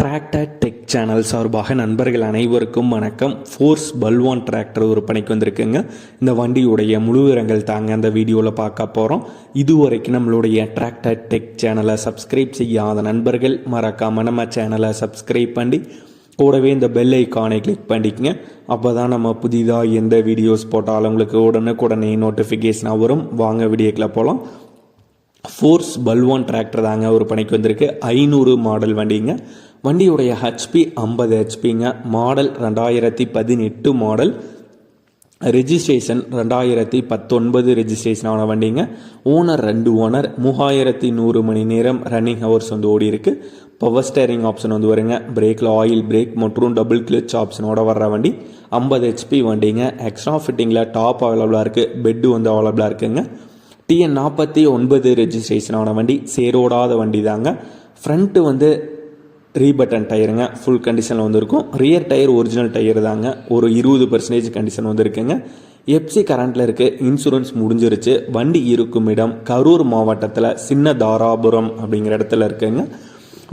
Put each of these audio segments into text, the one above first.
Tractor tech channel சார்பாக நண்பர்கள் அனைவருக்கும் வணக்கம். ஃபோர்ஸ் பல்வான் டிராக்டர் விற்பனைக்கு வந்திருக்குங்க. இந்த வண்டியுடைய முழு விவரங்கள் தாங்க அந்த வீடியோவில் பார்க்க போகிறோம் இதுவரைக்கும் நம்மளுடைய டிராக்டர் டெக் சேனலை சப்ஸ்கிரைப் செய்யாத நண்பர்கள் மறக்காமல் நம்ம சேனலை சப்ஸ்கிரைப் பண்ணி கூடவே இந்த பெல் ஐக்கானை கிளிக் பண்ணிக்கங்க. அப்போ தான் நம்ம புதிதாக எந்த வீடியோஸ் போட்டாலும் உங்களுக்கு உடனுக்குடனே நோட்டிஃபிகேஷனாக வரும். வாங்க வீடியோக்கில் போகலாம் ஃபோர்ஸ் பல்வான் டிராக்டர் தாங்க ஒரு பணிக்கு வந்திருக்கு. ஐநூறு மாடல் வண்டிங்க. வண்டியுடைய ஹெச்பி ஐம்பது ஹெச்பிங்க மாடல் ரெண்டாயிரத்தி பதினெட்டு மாடல் ரெஜிஸ்ட்ரேஷன் ரெண்டாயிரத்தி பத்தொன்பது ரெஜிஸ்ட்ரேஷன் ஆன வண்டிங்க. ஓனர் ரெண்டு ஓனர் மூவாயிரத்தி நூறு மணி நேரம் ரன்னிங் ஹவர்ஸ் வந்து ஓடி இருக்கு. பவர் ஸ்டேரிங் ஆப்ஷன் வந்து வருங்க. பிரேக்கில் ஆயில் பிரேக் மற்றும் டபுள் கிளச் ஆப்ஷனோட வர்ற வண்டி. ஐம்பது ஹெச்பி வண்டிங்க. எக்ஸ்ட்ரா ஃபிட்டிங்கில் டாப் அவைலபிளாக இருக்குது பெட்டு வந்து அவைலபிளாக இருக்குங்க. டிஎன் நாற்பத்தி ஒன்பது ரெஜிஸ்ட்ரேஷன் ஆன வண்டி. சேரோடாத வண்டி தாங்க ஃப்ரண்ட்டு வந்து ரீபட்டன் டயருங்க ஃபுல் கண்டிஷனில் வந்திருக்கும். ரியர் டயர் ஒரிஜினல் டயர் தாங்க. ஒரு இருபது பர்சன்டேஜ் கண்டிஷன் வந்திருக்குங்க. எப்சி கரண்ட்டில் இருக்க. இன்சூரன்ஸ் முடிஞ்சிருச்சு. வண்டி இருக்கும் இடம் கரூர் மாவட்டத்தில் சின்ன தாராபுரம் அப்படிங்கிற இடத்துல இருக்குங்க.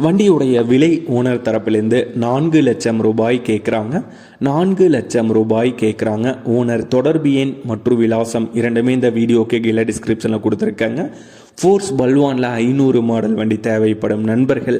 வண்டியுடைய விலை ஓனர் தரப்பிலிருந்து நான்கு லட்சம் ரூபாய் கேட்குறாங்க நான்கு லட்சம் ரூபாய் கேட்குறாங்க ஓனர் தொடர்பு எண் மற்றும் விலாசம் இரண்டுமே இந்த வீடியோக்கு கீழே டிஸ்கிரிப்ஷனில் கொடுத்துருக்காங்க. ஃபோர்ஸ் பல்வானில் ஐநூறு மாடல் வண்டி தேவைப்படும் நண்பர்கள்.